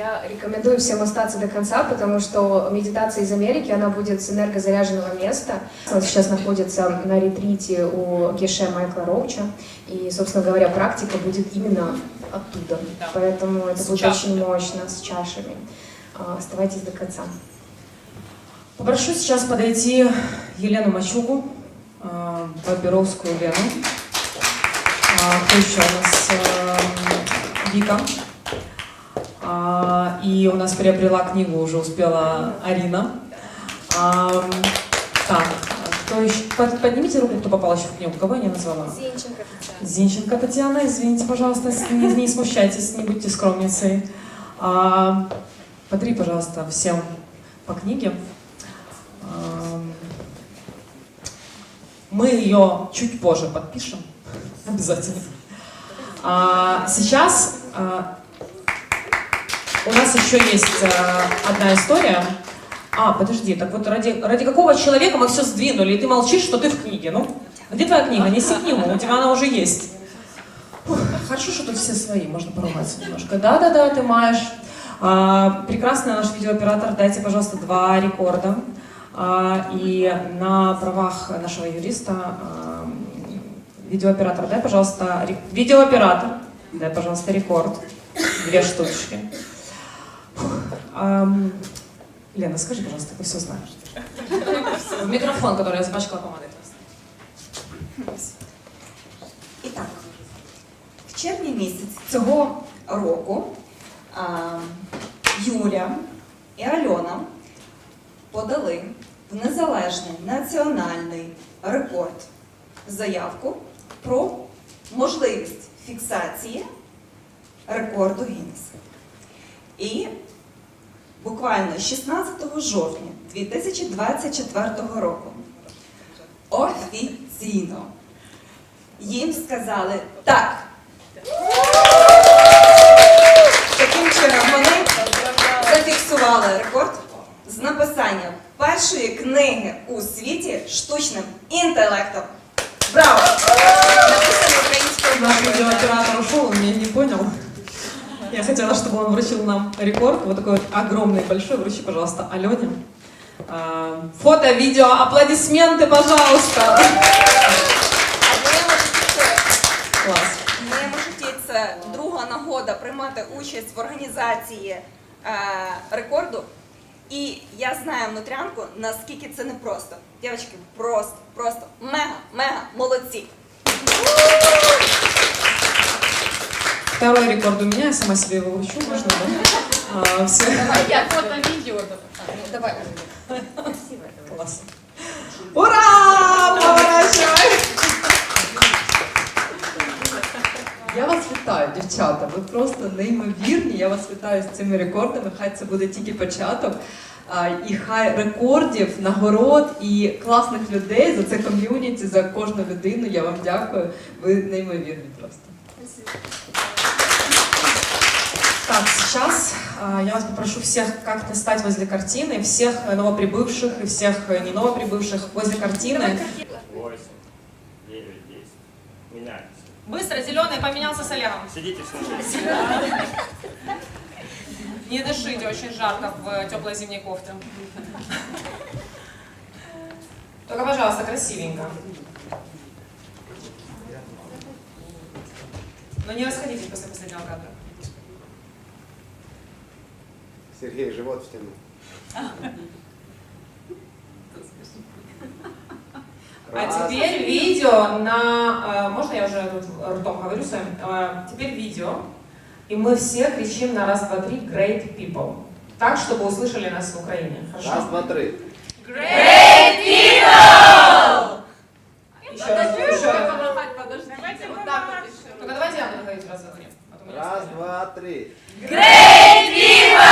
Я рекомендую всем остаться до конца, потому что медитация из Америки, она будет с энергозаряженного места. Он сейчас находится на ретрите у Геше Майкла Роуча, и, собственно говоря, практика будет именно оттуда. Да. Поэтому это С будет чашами. очень мощно, с чашами. А, Оставайтесь до конца. Попрошу сейчас подойти Елену Мачугу, э, Бабировскую Лену. А, Кто еще у нас? Вика. И у нас приобрела книгу, уже успела Арина. А, Так, кто еще? Под- Поднимите руку, кто попал еще в книгу. Кого я не назвала? Зинченко Татьяна. Зинченко Татьяна, извините, пожалуйста, не, не смущайтесь, не будьте скромницей. А, Подари, пожалуйста, всем по книге. Мы ее чуть позже подпишем, обязательно. А, Сейчас а, у нас еще есть а, одна история. А, подожди, так вот ради, ради какого человека мы все сдвинули, и ты молчишь, что ты в книге, ну? Где твоя книга? Неси книгу, у тебя она уже есть. Ух, хорошо, что тут все свои, можно поругаться немножко. Да-да-да, ты маешь. А, прекрасный наш видеооператор, дайте, пожалуйста, два рекорда. А, и на правах нашего юриста, а, видеооператор, дай, пожалуйста, ре- видеооператор, дай, пожалуйста, рекорд. Две штучки. Ам, Лена, скажи, пожалуйста, ты все знаешь. Микрофон, который я запачкала помадой. І так, в червні місяці цього року а, Юля і Альона подали в незалежний національний рекорд заявку про можливість фіксації рекорду Гіннеса. Буквально 16 жовтня 2024 року офіційно їм сказали так. Таким чином вони зафіксували рекорд з написання першої книги у світі штучним інтелектом. Браво! хотела, чтобы он вручил нам рекорд, вот такой вот огромный, большой. Вручи, пожалуйста, Алене. А, Фото, видео, аплодисменты, пожалуйста. А в моєму житті це- Класс. в моєму житті це друга нагода приймати участь в організації е, рекорду. І я знаю внутрянку, наскільки це непросто. Дівчатки, просто, просто мега, мега молодці. Второй рекорд у меня, я сама себе его вручу, можно, да? А, все. Я фото-видео. Давай. Класс. Ура! Поворачивай! Я вас вітаю, дівчата. Ви просто неймовірні. Я вас вітаю з цими рекордами. Хай це буде тільки початок. І хай рекордів, нагород і класних людей за це ком'юніті, за кожну людину. Я вам дякую. Ви неймовірні просто. Так, сейчас а, я вас попрошу всех как-то стать возле картины, всех э, новоприбывших и всех э, не новоприбывших возле картины. 8, 9, 10. Меняйтесь. Быстро, зеленый поменялся с Олегом. Сидите снизу. Не дышите, очень жарко в теплой зимней кофте. Только, пожалуйста, красивенько. Но не расходитесь после последнего кадра. Сергей, живот втянул. А теперь видео на... э, Можно я уже тут ртом говорю с вами? Э, Теперь видео. И мы все кричим на раз, два, три Great People. Так, чтобы услышали нас в Украине. Хорошо? Раз, два, три. Еще раз, еще раз. Давайте вот так вот еще. Только давайте я буду говорить раз, два, три. а то мне Раз, не два, три. Great People!